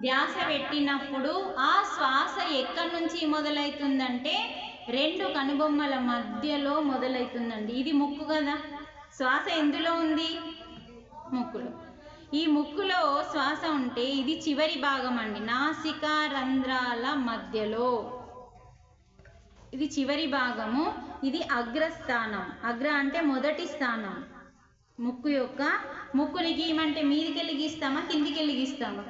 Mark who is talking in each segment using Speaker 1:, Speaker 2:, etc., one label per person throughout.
Speaker 1: ధ్యాస పెట్టినప్పుడు ఆ శ్వాస ఎక్కడి నుంచి మొదలవుతుందంటే రెండు కనుబొమ్మల మధ్యలో మొదలవుతుందండి. ఇది ముక్కు కదా? శ్వాస ఎందులో ఉంది? ముక్కులో. ఈ ముక్కులో శ్వాస ఉంటే ఇది చివరి భాగం అండి. నాసికా రంధ్రాల మధ్యలో. ఇది చివరి భాగము. ఇది అగ్రస్థానం. అగ్ర అంటే మొదటి స్థానం. ముక్కు యొక్క ముక్కుని గీయమంటే మీదికెళ్ళి గీస్తామా కిందికెళ్ళి గీస్తామా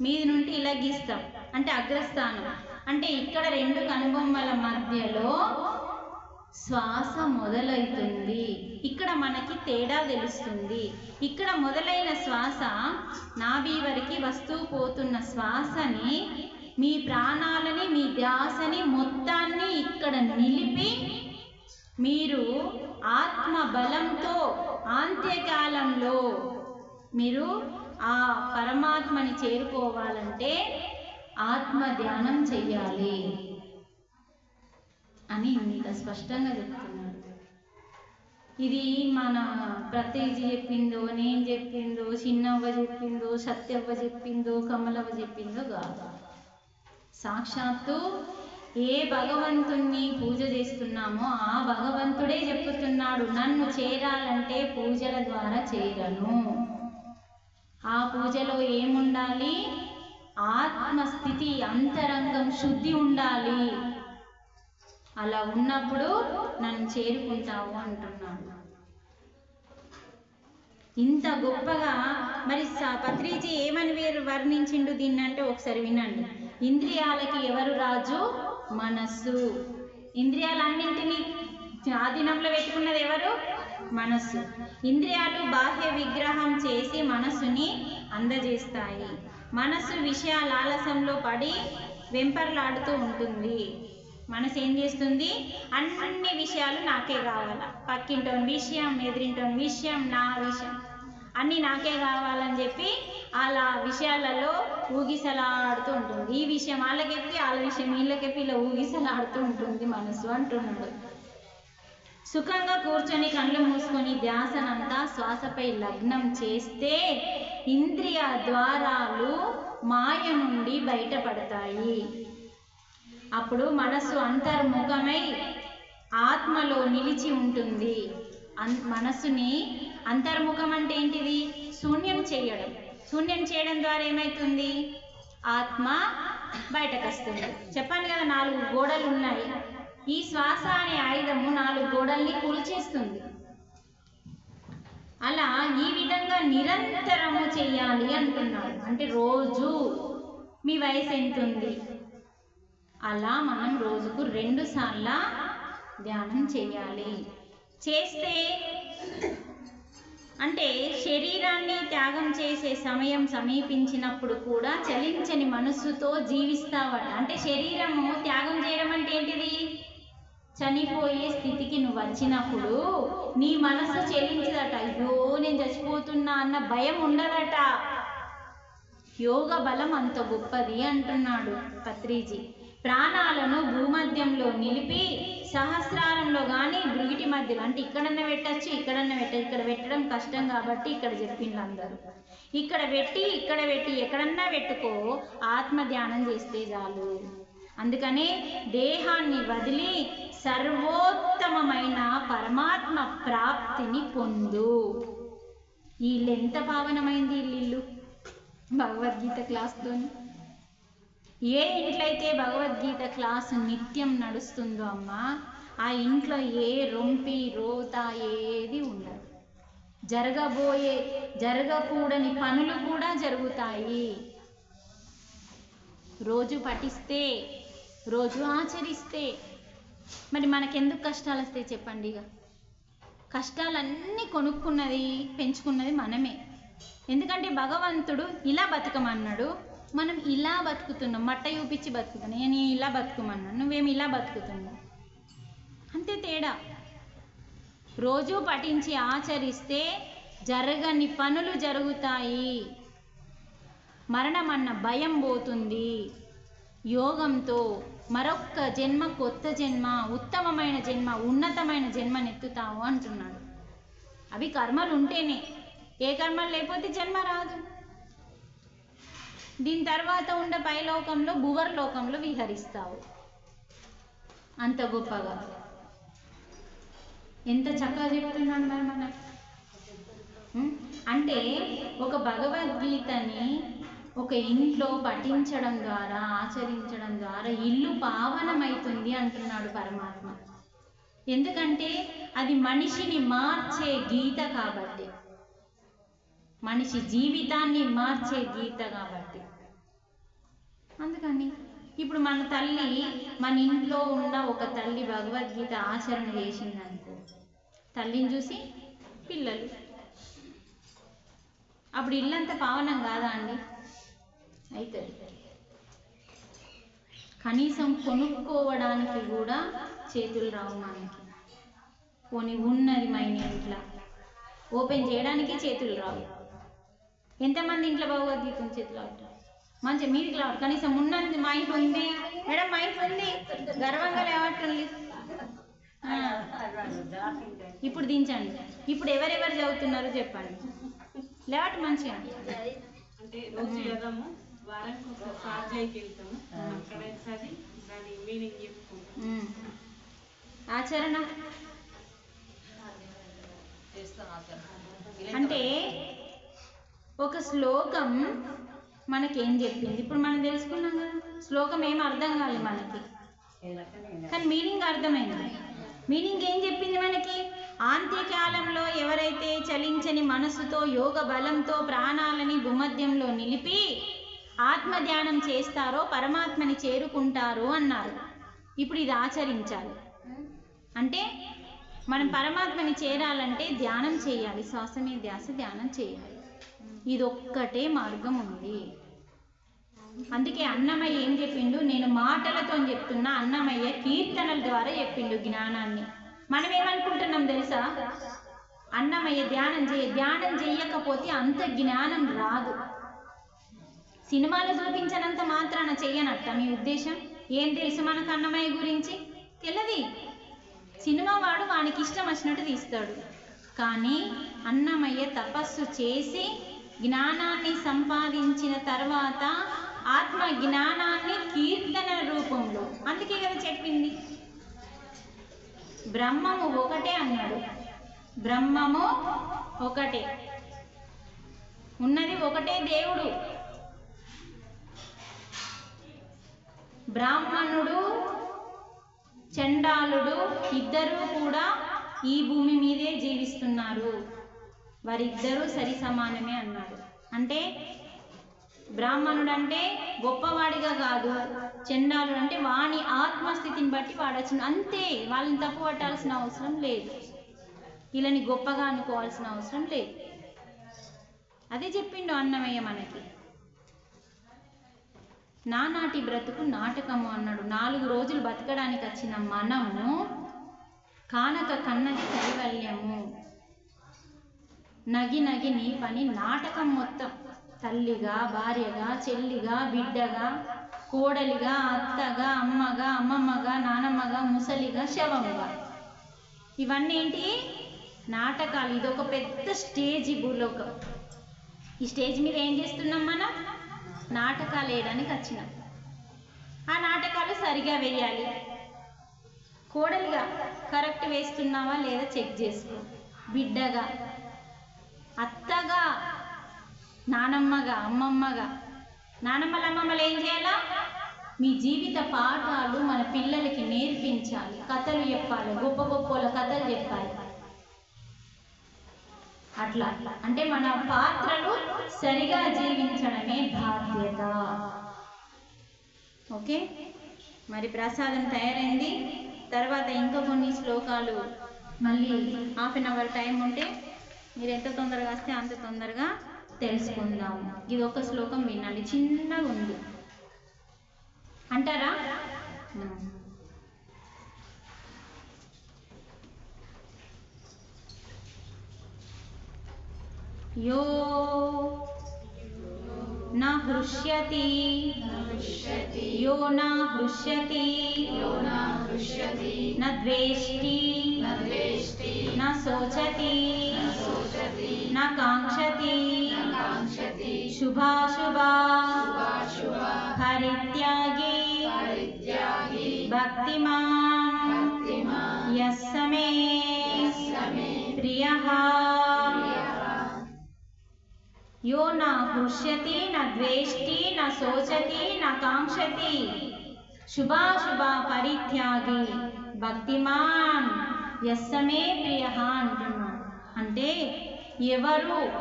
Speaker 1: మీది నుండి ఇలా గీస్తాం. అంటే అగ్రస్థానం. అంటే ఇక్కడ రెండు కనుబొమ్మల మధ్యలో శ్వాస మొదలవుతుంది. ఇక్కడ మనకి తేడా తెలుస్తుంది. ఇక్కడ మొదలైన శ్వాస నాభి వరకు వస్తూ పోతున్న శ్వాసని మీ ప్రాణాలని మీ ధ్యాసని మొత్తాన్ని ఇక్కడ నిలిపి మీరు ఆత్మ బలంతో అంత్యకాలంలో మీరు ఆ పరమాత్మని చేరుకోవాలంటే ఆత్మ ధ్యానం చెయ్యాలి అని ఇంత స్పష్టంగా చెప్తున్నాడు ఇది మన ప్రతేజీ చెప్పిందో నేను చెప్పిందో చిన్నవ్వ చెప్పిందో సత్యవ్వ చెప్పిందో కమలవ్వ చెప్పిందో కాదు. సాక్షాత్తు ఏ భగవంతుణ్ణి పూజ చేస్తున్నామో ఆ భగవంతుడే చెప్తున్నాడు నన్ను చేరాలంటే పూజల ద్వారా చేరను. ఆ పూజలో ఏముండాలి? ఆత్మస్థితి అంతరంగం శుద్ధి ఉండాలి. అలా ఉన్నప్పుడు నన్ను చేరుకుంటావు అంటున్నాడు. ఇంత గొప్పగా మరి స- పత్రిజీ ఏమని వేరు వర్ణించిండు దీన్ని అంటే ఒకసారి వినండి. ఇంద్రియాలకి ఎవరు రాజు? మనస్సు. ఇంద్రియాలన్నింటినీ ఆధీనంలో పెట్టుకున్నది ఎవరు? మనస్సు. ఇంద్రియాలు బాహ్య విగ్రహం చేసి మనస్సుని అందజేస్తాయి. మనస్సు విషయాల ఆలస్యంలో పడి వెంపర్లాడుతూ ఉంటుంది. మనసు ఏం చేస్తుంది? అన్ని విషయాలు నాకే కావాల. పక్కింటోని విషయం ఎదిరింటోని విషయం నా విషయం. అన్నీ నాకే కావాలని చెప్పి అలా విషయాలలో ఊగిసలాడుతూ ఉంటుంది. ఈ విషయం వాళ్ళకెప్పి వాళ్ళ విషయం వీళ్ళకెప్పి ఇలా ఊగిసలాడుతూ ఉంటుంది మనసు అంటున్నాడు. సుఖంగా కూర్చొని కళ్ళు మూసుకొని ధ్యాసనంతా శ్వాసపై లగ్నం చేస్తే ఇంద్రియ ద్వారాలు మాయ నుండి బయటపడతాయి. అప్పుడు మనస్సు అంతర్ముఖమై ఆత్మలో నిలిచి ఉంటుంది. అన్ మనస్సుని అంతర్ముఖం అంటే ఏంటిది? శూన్యం చేయడం. శూన్యం చేయడం ద్వారా ఏమవుతుంది ఆత్మ బయటకు వస్తుంది చెప్పాను కదా నాలుగు గోడలు ఉన్నాయి ఈ శ్వాస అనే ఆయుధము నాలుగు గోడల్ని కూల్చేస్తుంది. అలా ఈ విధంగా నిరంతరము చేయాలి అంటున్నాడు. అంటే రోజు మీ వయసు ఎంత ఉంది అలా మనం రోజుకు రెండు సార్ల ధ్యానం చేయాలి. చేస్తే అంటే శరీరాన్ని త్యాగం చేసే సమయం సమీపించినప్పుడు కూడా చలించని మనస్సుతో జీవిస్తావట అంటే శరీరము త్యాగం చేయడం అంటే ఏంటిది? చనిపోయే స్థితికి నువ్వు వచ్చినప్పుడు నీ మనసు చెల్లించదట అయ్యో నేను చచ్చిపోతున్నా అన్న భయం ఉండదట. యోగ బలం అంత గొప్పది అంటున్నాడు పత్రిజీ. ప్రాణాలను భూమధ్యంలో నిలిపి సహస్రారంలో కానీ భృగిటి మధ్యలో అంటే ఇక్కడన్నా పెట్టచ్చు ఇక్కడన్నా పెట్ట ఇక్కడ పెట్టడం కష్టం కాబట్టి ఇక్కడ చెప్పిండు అందరూ. ఇక్కడ పెట్టి ఇక్కడ పెట్టి ఎక్కడన్నా పెట్టుకో ఆత్మ ధ్యానం చేస్తే చాలు. అందుకనే దేహాన్ని వదిలి సర్వోత్తమమైన పరమాత్మ ప్రాప్తిని పొందు. వీళ్ళు ఎంత పావనమైంది వీళ్ళు భగవద్గీత క్లాస్తోని ఏ ఇంట్లయితే భగవద్గీత క్లాసు నిత్యం నడుస్తుందో అమ్మా ఆ ఇంట్లో ఏ రొంపి రోత ఏది ఉండదు. జరగబోయే జరగకూడని పనులు కూడా జరుగుతాయి. రోజు పఠిస్తే రోజు ఆచరిస్తే మరి మనకెందుకు కష్టాలు వస్తాయి చెప్పండి ఇక. కష్టాలన్నీ కొనుక్కున్నది పెంచుకున్నది మనమే. ఎందుకంటే భగవంతుడు ఇలా బతకమన్నాడు మనం ఇలా బతుకుతున్నాం మట్ట చూపించి బతుకుతున్నాం నేను ఇలా బతుకమన్నాను నువ్వేమి ఇలా బతుకుతున్నావు? అంతే తేడా. రోజు పఠించి ఆచరిస్తే జరగని పనులు జరుగుతాయి. మరణం అన్న భయం పోతుంది. యోగంతో మరొక్క జన్మ కొత్త జన్మ ఉత్తమమైన జన్మ ఉన్నతమైన జన్మనెత్తుతావు అంటున్నాడు. అవి కర్మలు ఉంటేనే. ఏ కర్మలు లేకపోతే జన్మ రాదు. దీని తర్వాత ఉండే పైలోకంలో భువర్ లోకంలో విహరిస్తావు. అంత గొప్పగా. ఎంత చక్కగా చెప్తున్నాడు మరి మనకు. అంటే ఒక భగవద్గీతని ఒక ఇంట్లో పఠించడం ద్వారా ఆచరించడం ద్వారా ఇల్లు పావనమవుతుంది అంటున్నాడు పరమాత్మ. ఎందుకంటే అది మనిషిని మార్చే గీత కాబట్టి. మనిషి జీవితాన్ని మార్చే గీత కాబట్టి. అందుకని ఇప్పుడు మన తల్లి మన ఇంట్లో ఉన్న ఒక తల్లి భగవద్గీత ఆచరణ చేసిందనుకో తల్లిని చూసి పిల్లలు. అప్పుడు ఇల్లంతా పావనం కాదా అండి? అవుతుంది కనీసం కొనుక్కోవడానికి కూడా చేతులు రావు మనకి పోనీ ఉన్నది మైన ఇంట్లో. ఓపెన్ చేయడానికి చేతులు రావు. ఎంతమంది ఇంట్లో భగవద్గీతం చేతులు అవుతారు మంచిగా మీరు రావట్లేదు కనీసం ఉన్నది మా ఇంట్లో ఉంది. మేడం మా ఇంట్లో ఉంది. గర్వంగా లేవట్లేదు ఇప్పుడు దించండి. ఇప్పుడు ఎవరెవరు చదువుతున్నారో చెప్పండి. లేవట్ మంచిగా?
Speaker 2: అంటే వారానికి ఒకసారి స్వాధ్యాయకి వెళ్తాము అక్కడ చదివి దాని మీనింగ్ చెప్పుకుంటాం
Speaker 1: ఉమ్. ఆచరణ? అంటే ఒక శ్లోకం మనకేం చెప్పింది? ఇప్పుడు మనం తెలుసుకున్నాం కదా శ్లోకం ఏం అర్థం కాలేదు మనకి. కానీ మీనింగ్ అర్థమైంది. మీనింగ్ ఏం చెప్పింది మనకి? ఆంత్యకాలంలో ఎవరైతే చలించని మనసుతో యోగ బలంతో ప్రాణాలని భూమధ్యంలో నిలిపి ఆత్మ ధ్యానం చేస్తారో పరమాత్మని చేరుకుంటారు అన్నారు. ఇప్పుడు ఇది ఆచరించాలి. అంటే మనం పరమాత్మని చేరాలంటే ధ్యానం చేయాలి. శ్వాస మీద ధ్యాస ధ్యానం చేయాలి. ఇది ఒక్కటే మార్గం ఉంది. అందుకే అన్నమయ్య ఏం చెప్పిండు? నేను మాటలతో చెప్తున్నా. అన్నమయ్య కీర్తనల ద్వారా చెప్పిండు జ్ఞానాన్ని. మనం ఏమనుకుంటున్నాం తెలుసా? అన్నమయ్య ధ్యానం చేయ ధ్యానం చేయకపోతే అంత జ్ఞానం రాదు. సినిమాలో చూపించనంత మాత్రాన చెయ్యనట్ట. మీ ఉద్దేశం? ఏం తెలుసు మనకు అన్నమయ్య గురించి? తెలది. సినిమా వాడు వానికి ఇష్టం వచ్చినట్టు తీస్తాడు. కానీ అన్నమయ్య తపస్సు చేసి జ్ఞానాన్ని సంపాదించిన తర్వాత ఆత్మ జ్ఞానాన్ని కీర్తన రూపంలో. అందుకే కదా చెప్పింది. బ్రహ్మము ఒకటే అన్నాడు. బ్రహ్మము ఒకటే. ఉన్నది ఒకటే దేవుడు. బ్రాహ్మణుడు చండాలుడు ఇద్దరూ కూడా ఈ భూమి మీదే జీవిస్తున్నారు. వారిద్దరూ సరి సమానమే అన్నాడు అంటే బ్రాహ్మణుడు అంటే గొప్పవాడిగా కాదు చండాలుడు అంటే వాని ఆత్మస్థితిని బట్టి వాడచ్చు అంతే. వాళ్ళని తప్పు పట్టాల్సిన అవసరం లేదు. వీళ్ళని గొప్పగా అనుకోవాల్సిన అవసరం లేదు. అదే చెప్పిండు అన్నమయ్య మనకి. నానాటి బ్రతుకు నాటకము అన్నాడు. నాలుగు రోజులు బతకడానికి వచ్చిన మనము కానక కన్న కైవల్యము. నగి నగి నీ పని నాటకం మొత్తం. తల్లిగా భార్యగా చెల్లిగా బిడ్డగా కోడలిగా అత్తగా అమ్మగా అమ్మమ్మగా నానమ్మగా ముసలిగా శవముగా. ఇవన్నీ ఏంటి? నాటకాలు. ఇది ఒక పెద్ద స్టేజ్ భూలోకం. ఈ స్టేజ్ మీద ఏం చేస్తున్నాం మనం? నాటకాలు వేయడానికి వచ్చినాం ఆ నాటకాలు సరిగా వేయాలి కోడలిగా కరెక్ట్ వేస్తున్నావా లేదా చెక్ చేసుకో. బిడ్డగా అత్తగా నానమ్మగా అమ్మమ్మగా. నానమ్మల అమ్మమ్మలు ఏం చేయాలా? మీ జీవిత పాఠాలు మన పిల్లలకి నేర్పించాలి. కథలు చెప్పాలి. గొప్ప గొప్పల కథలు చెప్పాలి. అట్లా. అంటే మన పాత్రలు సరిగా జీవించడమే బాధ్యత. ఓకే? మరి ప్రసాదం తయారైంది. తర్వాత ఇంకా కొన్ని శ్లోకాలు. మళ్ళీ హాఫ్ అన్ అవర్ టైం ఉంటే మీరు ఎంత తొందరగా వస్తే అంత తొందరగా తెలుసుకుందాము ఇది ఒక శ్లోకం వినండి. చిన్నగా ఉంది. అంటారా? यो न हृष्यति। यो न हृष्यति। न द्वेष्टि। न शोचति। न काङ्क्षति। शुभाशुभा। भक्तिमान्। यः समे प्रियः। యో నా హృష్యతి నా ద్వేష్టి నా శోచతి నా కాంక్షతి. శుభాశుభ పరిత్యాగి భక్తిమాన్. ఎస్సమే ప్రియ అంటున్నాడు. అంటే ఎవరు?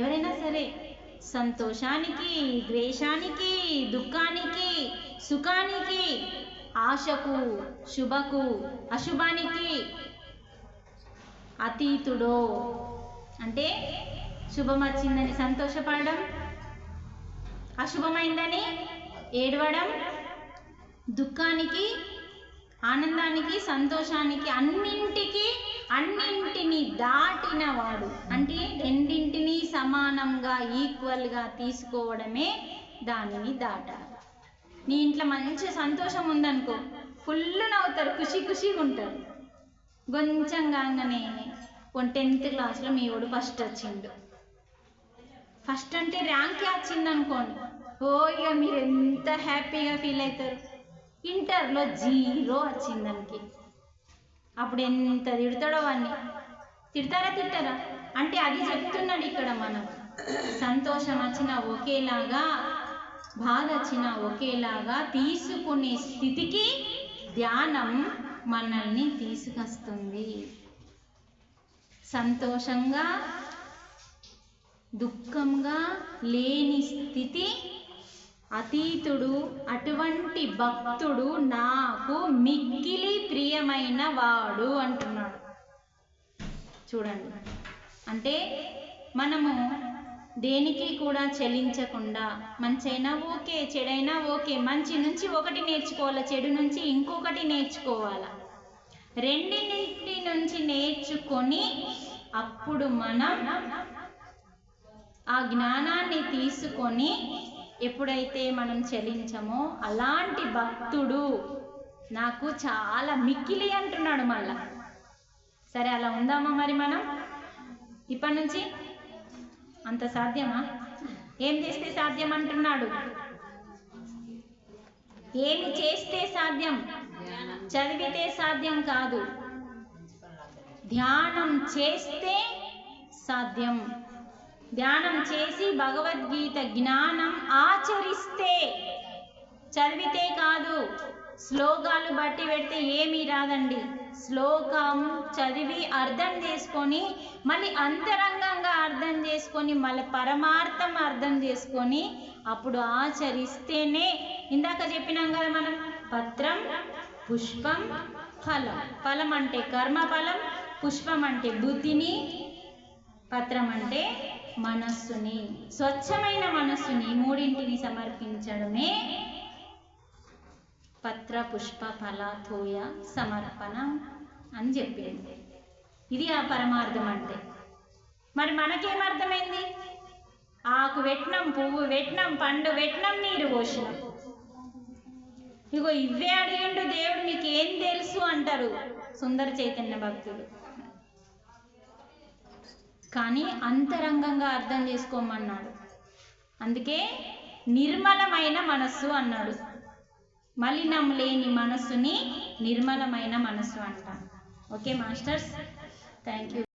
Speaker 1: ఎవరైనా సరే సంతోషానికి ద్వేషానికి దుఃఖానికి సుఖానికి ఆశకు శుభకు అశుభానికి అతీతుడో. అంటే శుభం వచ్చిందని సంతోషపడడం. అశుభమైందని ఏడవడం. దుఃఖానికి ఆనందానికి సంతోషానికి అన్నింటికి అన్నింటిని దాటినవాడు. అంటే రెండింటిని సమానంగా ఈక్వల్గా తీసుకోవడమే దానిని దాటాలి నీ ఇంట్లో మంచి సంతోషం ఉందనుకో ఫుల్ నవ్వుతారు ఖుషి ఖుషిగా ఉంటారు. కొంచెం కాగానే టెన్త్ క్లాస్లో మీ వాడు ఫస్ట్ వచ్చిండు. ఫస్ట్ అంటే ర్యాంకే వచ్చింది అనుకోండి ఓ ఇక మీరు ఎంత హ్యాపీగా ఫీల్ అవుతారు ఇంటర్లో జీరో వచ్చింది దానికి అప్పుడు ఎంత తిడతాడో వాడిని తిడతారా తిట్టారా? అంటే అది చెప్తున్నాడు ఇక్కడ మనం. సంతోషం వచ్చినా ఒకేలాగా బాధ వచ్చినా ఒకేలాగా తీసుకునే స్థితికి ధ్యానం మనల్ని తీసుకొస్తుంది. సంతోషంగా దుఃఖంగా లేని స్థితి అతీతుడు అటువంటి భక్తుడు నాకు మిక్కిలి ప్రియమైన వాడు అంటున్నాడు. చూడండి. అంటే మనము దేనికి కూడా చెలించకుండా మంచైనా ఓకే చెడైనా ఓకే మంచి నుంచి ఒకటి నేర్చుకోవాలా చెడు నుంచి ఇంకొకటి నేర్చుకోవాలా? రెండింటి నుంచి నేర్చుకొని అప్పుడు మనం ఆ జ్ఞానాన్ని తీసుకొని ఎప్పుడైతే మనం చెలించమో అలాంటి భక్తుడు నాకు చాలా మిక్కిలి అంటున్నాడు మళ్ళా. సరే అలా ఉందామా మరి మనం? ఇప్పటి నుంచి? అంత సాధ్యమా? ఏం చేస్తే సాధ్యం అంటున్నాడు? ఏమి చేస్తే సాధ్యం? చదివితే సాధ్యం కాదు. ధ్యానం చేస్తే సాధ్యం. ధ్యానం చేసి భగవద్గీత జ్ఞానం ఆచరిస్తే చదివితే కాదు. శ్లోకాలు బట్టి పెడితే ఏమీ రాదండి. శ్లోకం చదివి అర్థం చేసుకొని మళ్ళీ అంతరంగంగా అర్థం చేసుకొని మళ్ళీ పరమార్థం అర్థం చేసుకొని అప్పుడు ఆచరిస్తేనే ఇందాక చెప్పినాం కదా మనం పత్రం పుష్పం ఫలం. ఫలం అంటే కర్మ ఫలం పుష్పం అంటే బుద్ధిని పత్రం అంటే మనస్సుని స్వచ్ఛమైన మనస్సుని మూడింటిని సమర్పించడమే పత్ర పుష్ప ఫల తోయ సమర్పణ అని చెప్పింది. ఇది ఆ పరమార్థం అంటే. మరి మనకేమర్థమైంది? ఆకు వెట్నం పువ్వు వెట్నం పండు వెట్నం నీరు పోసినాం. ఇగో ఇవే అడిగిండు దేవుడు మీకేం తెలుసు అంటారు సుందర చైతన్య భక్తుడు కానీ అంతరంగంగా అర్థం చేసుకోమన్నాడు. అందుకే నిర్మలమైన మనస్సు అన్నాడు. మలినం లేని మనస్సుని నిర్మలమైన మనస్సు అంటాం. Okay masters? Thank you